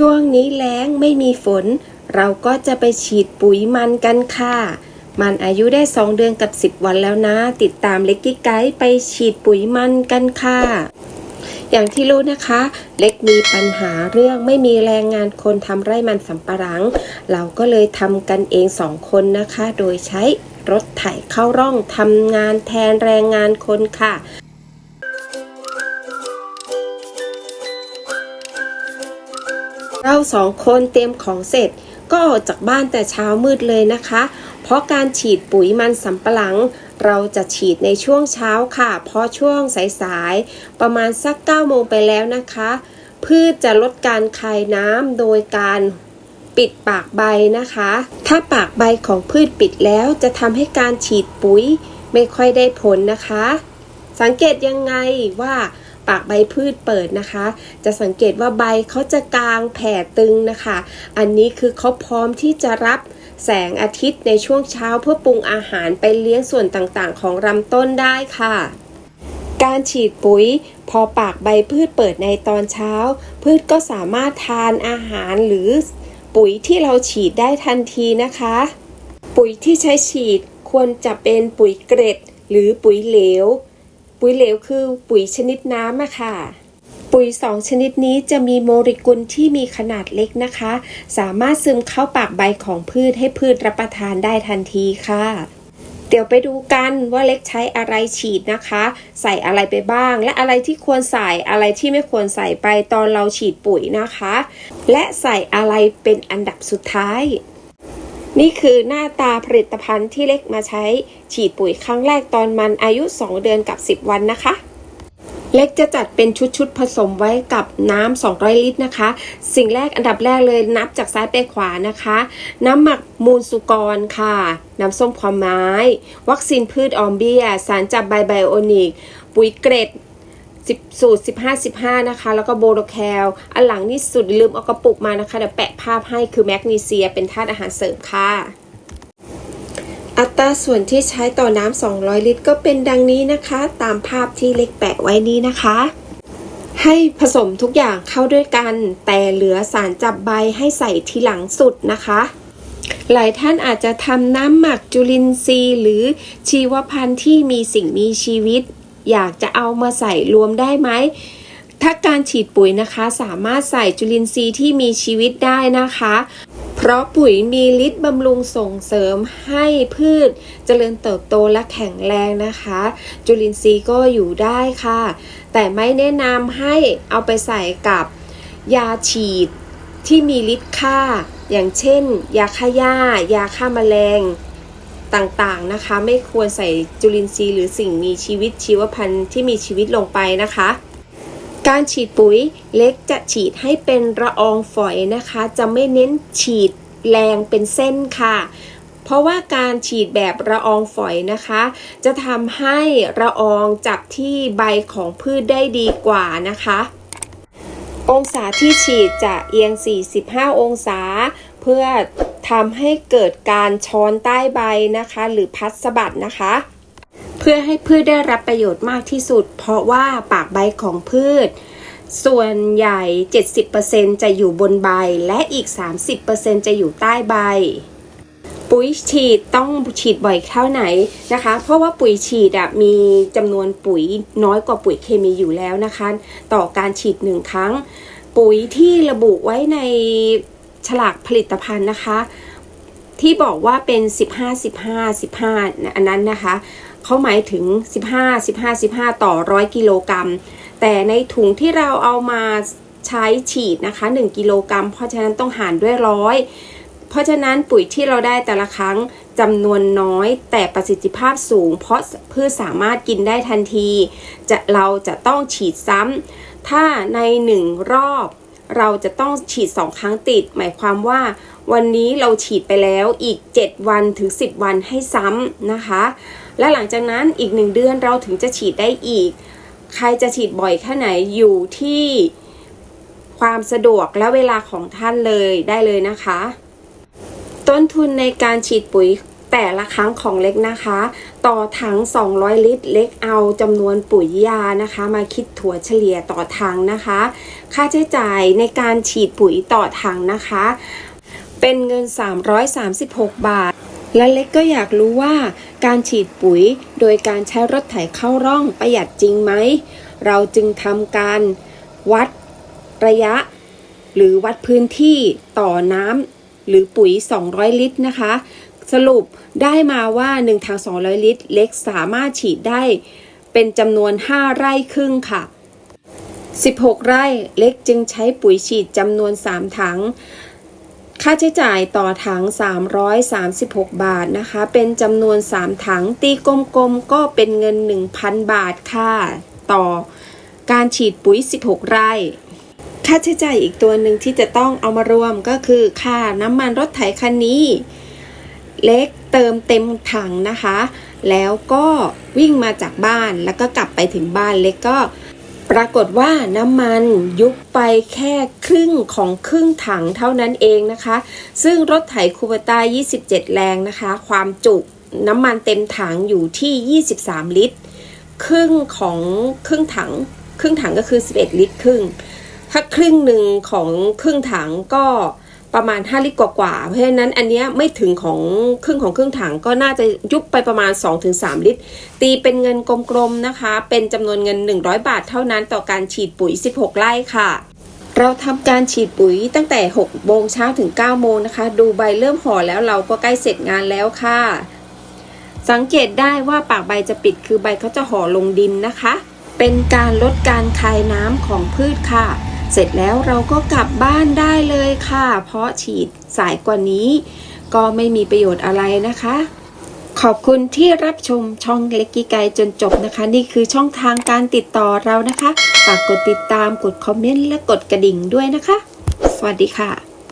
ช่วงนี้แล้งไม่มีฝน เราก็จะไปฉีดปุ๋ยมันกันค่ะ มันอายุได้ 2 เดือนกับ 10 วันแล้วนะ ติดตามเล็กกิ๊กไกด์ไปฉีดปุ๋ยมันกันค่ะ อย่างที่รู้นะคะ เล็กมีปัญหาเรื่องไม่มีแรงงานคนทำไร่มันสำปะหลัง เราก็เลยทำกันเองสองคนนะคะ โดยใช้รถไถเข้าร่องทำงานแทนแรงงานคนค่ะ เราสองคนเตรียมของเสร็จก็ออกจากบ้านแต่เช้ามืดเลยนะคะ เพราะการฉีดปุ๋ยมันสำปะหลัง เราจะฉีดในช่วงเช้าค่ะ เพราะช่วงสายๆ ประมาณสัก9โมงไปแล้วนะคะ พืชจะลดการคายน้ำโดยการปิดปากใบนะคะ ถ้าปากใบของพืชปิดแล้วจะทำให้การฉีดปุ๋ยไม่ค่อยได้ผลนะคะ สังเกตยังไงว่า ปากใบพืชเปิดนะคะ จะสังเกตว่าใบเขาจะกลางแผ่ตึงนะคะ อันนี้คือเขาพร้อมที่จะรับแสงอาทิตย์ในช่วงเช้าเพื่อปรุงอาหารไปเลี้ยงส่วนต่างๆ ของลำต้นได้ค่ะ การฉีดปุ๋ยพอปากใบพืชเปิดในตอนเช้า พืชก็สามารถทานอาหารหรือปุ๋ยที่เราฉีดได้ทันทีนะคะ ปุ๋ยที่ใช้ฉีดควรจะเป็นปุ๋ยเกร็ด หรือปุ๋ยเหลว ปุ๋ยเหลวคือปุ๋ยชนิดน้ำอะค่ะ ปุ๋ยสองชนิดนี้จะมีโมเลกุลที่มีขนาดเล็กนะคะ สามารถซึมเข้าปากใบของพืชให้พืชรับประทานได้ทันทีค่ะเดี๋ยวไปดูกันว่าเล็กใช้อะไรฉีดนะคะ ใส่อะไรไปบ้าง และอะไรที่ควรใส่อะไรที่ไม่ควรใส่ไปตอนเราฉีดปุ๋ยนะคะ และใส่อะไรเป็นอันดับสุดท้าย นี่คือหน้าตาผลิตภัณฑ์ที่เล็กมาใช้ฉีดปุ๋ยครั้งแรกตอนมันอายุ 2 เดือนกับ 10 วันนะคะ เล็กจะจัดเป็นชุดๆผสมไว้กับน้ำ 200 ลิตรนะคะ สิ่งแรกอันดับแรกเลยนับจากซ้ายไปขวานะคะ น้ำหมักมูลสุกรค่ะ น้ำส้มความไม้ วัคซีนพืชออมเบีย สารจับใบไบโอนิก ปุ๋ยเกรด 10 สูตร 15 15 นะคะ แล้วก็โบโลแคล อันหลังนี่สุดลืมเอากระปุกมานะคะ เดี๋ยวแปะภาพให้คือแมกนีเซีย เป็นธาตุอาหารเสริมค่ะอัตราส่วนที่ใช้ต่อน้ำ 200 ลิตร ก็เป็นดังนี้นะคะ ตามภาพที่เล็กแปะไว้นี้นะคะ ให้ผสมทุกอย่างเข้าด้วยกัน แต่เหลือสารจับใบให้ใส่ทีหลังสุดนะคะ หลายท่านอาจจะทำน้ำหมักจุลินทรีย์ หรือชีวพันธุ์ที่มีสิ่งมีชีวิต อยากจะเอามาใส่รวมได้ไหมถ้าการฉีดปุ๋ยนะคะ สามารถใส่จุลินทรีย์ที่มีชีวิตได้นะคะ เพราะปุ๋ยมีฤทธิ์บำรุงส่งเสริมให้พืชเจริญเติบโตและแข็งแรงนะคะ จุลินทรีย์ก็อยู่ได้ค่ะ แต่ไม่แนะนำให้เอาไปใส่กับยาฉีดที่มีฤทธิ์ฆ่า อย่างเช่น ยาฆ่าหญ้า ยาฆ่าแมลง ต่างๆนะคะ ไม่ควรใส่จุลินทรีย์หรือสิ่งมีชีวิตชีวพันธุ์ที่มีชีวิตลงไปนะคะ การฉีดปุ๋ยเล็กจะฉีดให้เป็นละอองฝอยนะคะ จะไม่เน้นฉีดแรงเป็นเส้นค่ะ เพราะว่าการฉีดแบบละอองฝอยนะคะ จะทำให้ละอองจับที่ใบของพืชได้ดีกว่านะคะ องศาที่ฉีดจะเอียง 45 องศา เพื่อ ทำให้เกิดการช้อนใต้ใบนะคะ หรือพัดสะบัดนะคะ เพื่อให้พืชได้รับประโยชน์มากที่สุด เพราะว่าปากใบของพืช ส่วนใหญ่ 70%จะอยู่บนใบและอีก 30%จะอยู่ใต้ใบปุ๋ยฉีดต้องฉีดบ่อยเท่าไหนนะคะ เพราะว่าปุ๋ยฉีดอะมีจำนวนปุ๋ยน้อยกว่าปุ๋ยเคมีอยู่แล้วนะคะ ต่อการฉีดหนึ่งครั้ง ปุ๋ยที่ระบุไว้ใน ฉลากผลิตภัณฑ์นะคะ ที่บอกว่าเป็น 15 15 15 อันนั้นนะคะเขาหมายถึง 15 15 15 ต่อ 100 กิโลกรัม แต่ในถุงที่เราเอามาใช้ฉีดนะคะ 1 กิโลกรัม เพราะฉะนั้นต้องหารด้วยร้อยเพราะฉะนั้นปุ๋ยที่เราได้แต่ละครั้งจำนวนน้อยแต่ประสิทธิภาพสูง เพราะพืชสามารถกินได้ทันที จะเราจะต้องฉีดซ้ำถ้าในหนึ่งรอบ เราจะต้องฉีด 2 ครั้งติด หมายความว่า วันนี้เราฉีดไปแล้วอีก 7 วันถึง 10 วันให้ซ้ำนะคะ และหลังจากนั้นอีก 1 เดือนเราถึงจะฉีดได้อีก ใครจะฉีดบ่อยแค่ไหนอยู่ที่ความสะดวกและเวลาของท่านเลยได้เลยนะคะ ต้นทุนในการฉีดปุ๋ย แต่ละครั้งของเล็กนะคะ ต่อถัง 200 ลิตร เล็กเอาจำนวนปุ๋ยยานะคะ มาคิดถั่วเฉลี่ยต่อถังนะคะ ค่าใช้จ่ายในการฉีดปุ๋ยต่อถังนะคะ เป็นเงิน 336 บาท และเล็กก็อยากรู้ว่าการฉีดปุ๋ยโดยการใช้รถไถเข้าร่องประหยัดจริงไหม เราจึงทำการวัดระยะ หรือวัดพื้นที่ต่อน้ำหรือปุ๋ย 200 ลิตรนะคะ สรุปได้มาว่า1ถัง200 ลิตร เล็กสามารถฉีดได้เป็นจำนวน 5 ไร่ครึ่งค่ะ 16 ไร่เล็กจึงใช้ปุ๋ยฉีดจำนวน 3 ถัง ค่าใช้จ่ายต่อถัง 336 บาทนะคะ เป็นจำนวน 3 ถัง ตีกลมๆก็เป็นเงิน 1,000 บาทค่ะ ต่อการฉีดปุ๋ย 16 ไร่ค่าใช้จ่ายอีกตัวหนึ่งที่จะต้องเอามารวมก็คือค่าน้ำมันรถไถคันนี้ เล็กเติมเต็มถังนะคะ แล้วก็วิ่งมาจากบ้านแล้วก็กลับไปถึงบ้านเล็กก็ ปรากฏว่าน้ำมันยุบไปแค่ครึ่งของครึ่งถังเท่านั้นเองนะคะ ซึ่งรถไถคูเบต้า 27 แรงนะคะ ความจุน้ำมันเต็มถังอยู่ที่ 23 ลิตร ครึ่งของครึ่งถัง ครึ่งถังก็คือ 11 ลิตรครึ่ง ถ้าครึ่งหนึ่งของครึ่งถังก็ ประมาณ 5 ลิตรกว่าๆ เพราะฉะนั้นอันเนี้ยไม่ถึงของครึ่งของครึ่งถังก็น่าจะยุบไปประมาณ 2-3 ลิตร ตีเป็นเงินกลมๆนะคะ เป็นจำนวนเงิน 100 บาทเท่านั้นต่อการฉีดปุ๋ย 16 ไร่ค่ะเราทำการฉีดปุ๋ยตั้งแต่ 6 โมงเช้าถึง 9 โมงนะคะ ดูใบเริ่มห่อแล้วเราก็ใกล้เสร็จงานแล้วค่ะ สังเกตได้ว่าปากใบจะปิดคือใบเขาจะห่อลงดินนะคะ เป็นการลดการคายน้ำของพืชค่ะ เสร็จแล้วเราก็กลับบ้านได้เลยค่ะ เพราะฉีดสายกว่านี้ ก็ไม่มีประโยชน์อะไรนะคะ ขอบคุณที่รับชมช่องเล็กกี้ไกจนจบนะคะ นี่คือช่องทางการติดต่อเรานะคะฝากกดติดตามกดคอมเมนต์และกดกระดิ่งด้วยนะคะ สวัสดีค่ะ